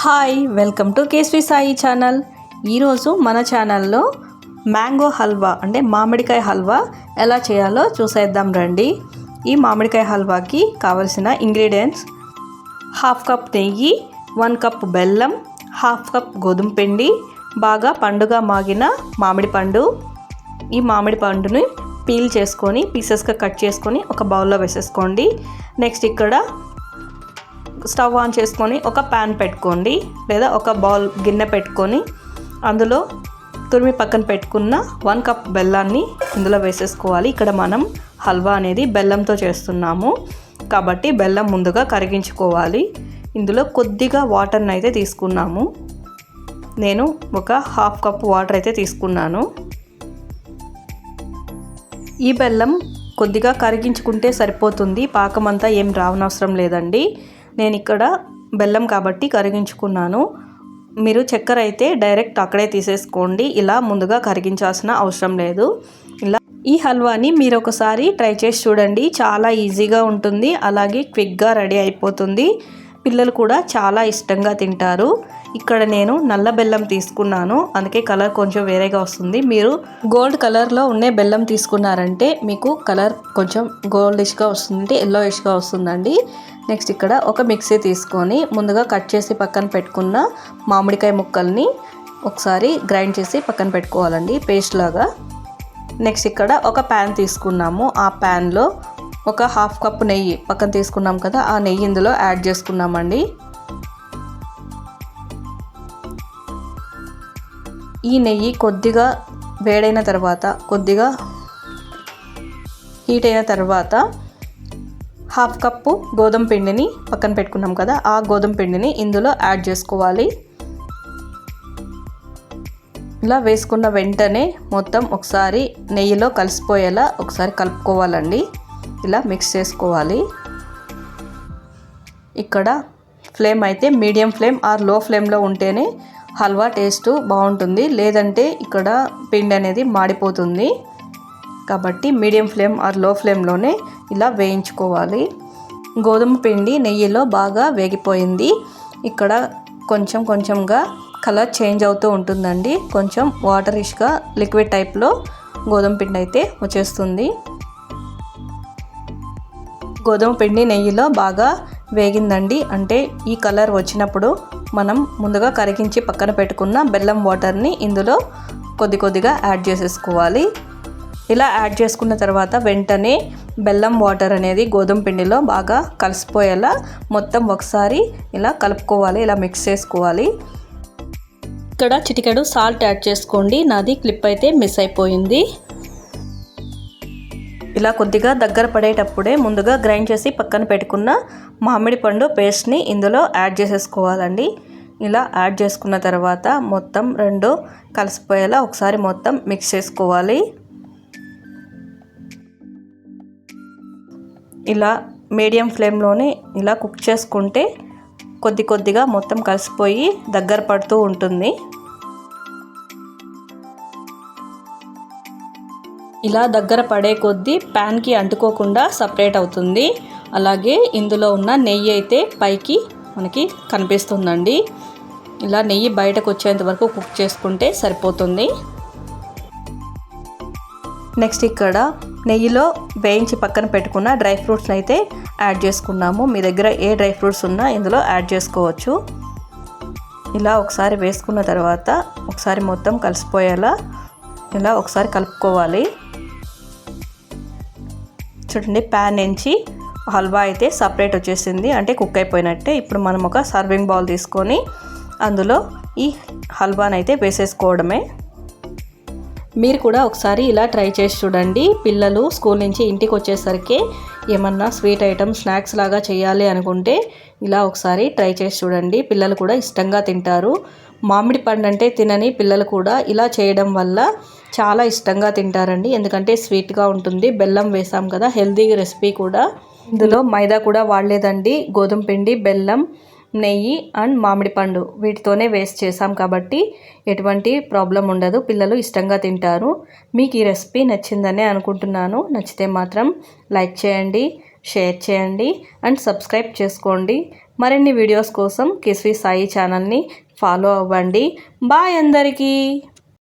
Hi welcome to కేస్వి Sai channel. ఈరోజు మన ఛానల్లో మ్యాంగో హల్వా అంటే మామిడికాయ హల్వా ఎలా చేయాలో చూసేద్దాం రండి. ఈ మామిడికాయ హల్వాకి కావలసిన ఇంగ్రీడియంట్స్ హాఫ్ కప్ నెయ్యి వన్ కప్ బెల్లం హాఫ్ కప్ గోధుమ పిండి బాగా పండుగ మాగిన మామిడి పండు. ఈ మామిడి పండుని పీల్ చేసుకొని పీసెస్గా కట్ చేసుకొని ఒక బౌల్లో వేసేసుకోండి. నెక్స్ట్ ఇక్కడ స్టవ్ ఆన్ చేసుకొని ఒక ప్యాన్ పెట్టుకోండి లేదా ఒక బౌల్ గిన్నె పెట్టుకొని అందులో తురిమి పక్కన పెట్టుకున్న వన్ కప్ బెల్లాన్ని ఇందులో వేసేసుకోవాలి. ఇక్కడ మనం హల్వా అనేది బెల్లంతో చేస్తున్నాము. కాబట్టి బెల్లం ముందుగా కరిగించుకోవాలి. ఇందులో కొద్దిగా వాటర్ని అయితే తీసుకున్నాము. నేను ఒక హాఫ్ కప్ వాటర్ అయితే తీసుకున్నాను. ఈ బెల్లం కొద్దిగా కరిగించుకుంటే సరిపోతుంది. పాకమంతా ఏం రావనవసరం లేదండి. నేను ఇక్కడ బెల్లం కాబట్టి కరిగించుకున్నాను. మీరు చక్కెర అయితే డైరెక్ట్ అక్కడే తీసేసుకోండి. ఇలా ముందుగా కరిగించాల్సిన అవసరం లేదు. ఇలా ఈ హల్వాని మీరు ఒకసారి ట్రై చేసి చూడండి. చాలా ఈజీగా ఉంటుంది. అలాగే క్విక్గా రెడీ అయిపోతుంది. పిల్లలు కూడా చాలా ఇష్టంగా తింటారు. ఇక్కడ నేను నల్ల బెల్లం తీసుకున్నాను. అందుకే కలర్ కొంచెం వేరేగా వస్తుంది. మీరు గోల్డ్ కలర్లో ఉండే బెల్లం తీసుకున్నారంటే మీకు కలర్ కొంచెం గోల్డిష్గా వస్తుంది ఎల్లోయిష్గా వస్తుందండి. నెక్స్ట్ ఇక్కడ ఒక మిక్సీ తీసుకొని ముందుగా కట్ చేసి పక్కన పెట్టుకున్న మామిడికాయ ముక్కల్ని ఒకసారి గ్రైండ్ చేసి పక్కన పెట్టుకోవాలండి పేస్ట్ లాగా. నెక్స్ట్ ఇక్కడ ఒక ప్యాన్ తీసుకున్నాము. ఆ ప్యాన్లో ఒక హాఫ్ కప్ నెయ్యి పక్కన తీసుకున్నాం కదా ఆ నెయ్యి ఇందులో యాడ్ చేసుకున్నామండి. ఈ నెయ్యి కొద్దిగా వేడైన తర్వాత కొద్దిగా హీట్ అయిన తర్వాత హాఫ్ కప్పు గోధుమ పిండిని పక్కన పెట్టుకున్నాం కదా ఆ గోధుమ పిండిని ఇందులో యాడ్ చేసుకోవాలి. ఇలా వేసుకున్న వెంటనే మొత్తం ఒకసారి నెయ్యిలో కలిసిపోయేలా ఒకసారి కలుపుకోవాలండి. ఇలా మిక్స్ చేసుకోవాలి. ఇక్కడ ఫ్లేమ్ అయితే మీడియం ఫ్లేమ్ ఆర్లో ఫ్లేమ్లో ఉంటేనే హల్వా టేస్ట్ బాగుంటుంది. లేదంటే ఇక్కడ పిండి అనేది మాడిపోతుంది. కాబట్టి మీడియం ఫ్లేమ్ ఆర్లో ఫ్లేమ్లోనే ఇలా వేయించుకోవాలి. గోధుమ పిండి నెయ్యిలో బాగా వేగిపోయింది. ఇక్కడ కొంచెం కొంచెంగా కలర్ చేంజ్ అవుతూ ఉంటుందండి. కొంచెం వాటరిష్గా లిక్విడ్ టైప్లో గోధుమ పిండి అయితే వచ్చేస్తుంది. గోధుమ పిండి నెయ్యిలో బాగా వేగిందండి. అంటే ఈ కలర్ వచ్చినప్పుడు మనం ముందుగా కరిగించి పక్కన పెట్టుకున్న బెల్లం వాటర్ని ఇందులో కొద్ది కొద్దిగా యాడ్ చేసేసుకోవాలి. ఇలా యాడ్ చేసుకున్న తర్వాత వెంటనే బెల్లం వాటర్ అనేది గోధుమ పిండిలో బాగా కలిసిపోయేలా మొత్తం ఒకసారి ఇలా కలుపుకోవాలి ఇలా మిక్స్ చేసుకోవాలి. ఇక్కడ చిటికెడు సాల్ట్ యాడ్ చేసుకోండి. నాది క్లిప్ అయితే మిస్ అయిపోయింది. ఇలా కొద్దిగా దగ్గర పడేటప్పుడే ముందుగా గ్రైండ్ చేసి పక్కన పెట్టుకున్న మామిడి పండు పేస్ట్ని ఇందులో యాడ్ చేసేసుకోవాలండి. ఇలా యాడ్ చేసుకున్న తర్వాత మొత్తం రెండు కలిసిపోయేలా ఒకసారి మొత్తం మిక్స్ చేసుకోవాలి. ఇలా మీడియం ఫ్లేమ్లోనే ఇలా కుక్ చేసుకుంటే కొద్ది కొద్దిగా మొత్తం కలిసిపోయి దగ్గర పడుతూ ఉంటుంది. ఇలా దగ్గర పడే కొద్దీ ప్యాన్కి అంటుకోకుండా సపరేట్ అవుతుంది. అలాగే ఇందులో ఉన్న నెయ్యి అయితే పైకి మనకి కనిపిస్తుందండి. ఇలా నెయ్యి బయటకు వచ్చేంత వరకు కుక్ చేసుకుంటే సరిపోతుంది. నెక్స్ట్ ఇక్కడ నెయ్యిలో వేయించి పక్కన పెట్టుకున్న డ్రై ఫ్రూట్స్ని అయితే యాడ్ చేసుకున్నాము. మీ దగ్గర ఏ డ్రై ఫ్రూట్స్ ఉన్నా ఇందులో యాడ్ చేసుకోవచ్చు. ఇలా ఒకసారి వేసుకున్న తర్వాత ఒకసారి మొత్తం కలిసిపోయేలా ఇలా ఒకసారి కలుపుకోవాలి. చూడండి ప్యాన్ నుంచి హల్వా అయితే సపరేట్ వచ్చేసింది. అంటే కుక్ అయిపోయినట్టే ఇప్పుడు మనం ఒక సర్వింగ్ బౌల్ తీసుకొని అందులో ఈ హల్వాని అయితే వేసేసుకోవడమే. మీరు కూడా ఒకసారి ఇలా ట్రై చేసి చూడండి. పిల్లలు స్కూల్ నుంచి ఇంటికి వచ్చేసరికి ఏమన్నా స్వీట్ ఐటమ్ స్నాక్స్ లాగా చేయాలి అనుకుంటే ఇలా ఒకసారి ట్రై చేసి చూడండి. పిల్లలు కూడా ఇష్టంగా తింటారు. మామిడి పండు అంటే తినని పిల్లలు కూడా ఇలా చేయడం వల్ల చాలా ఇష్టంగా తింటారండి. ఎందుకంటే స్వీట్గా ఉంటుంది. బెల్లం వేసాం కదా హెల్దీ రెసిపీ కూడా. ఇందులో మైదా కూడా వాడలేదండి. గోధుమ పిండి బెల్లం నెయ్యి అండ్ మామిడి పండు వీటితోనే వేస్ట్ చేసాం కాబట్టి ఎటువంటి ప్రాబ్లం ఉండదు. పిల్లలు ఇష్టంగా తింటారు. మీకు ఈ రెసిపీ నచ్చిందనే అనుకుంటున్నాను. నచ్చితే మాత్రం లైక్ చేయండి షేర్ చేయండి అండ్ సబ్స్క్రైబ్ చేసుకోండి. మరిన్ని వీడియోస్ కోసం కిస్వి సాయి ఛానల్ని ఫాలో అవ్వండి. బాయ్ అందరికీ!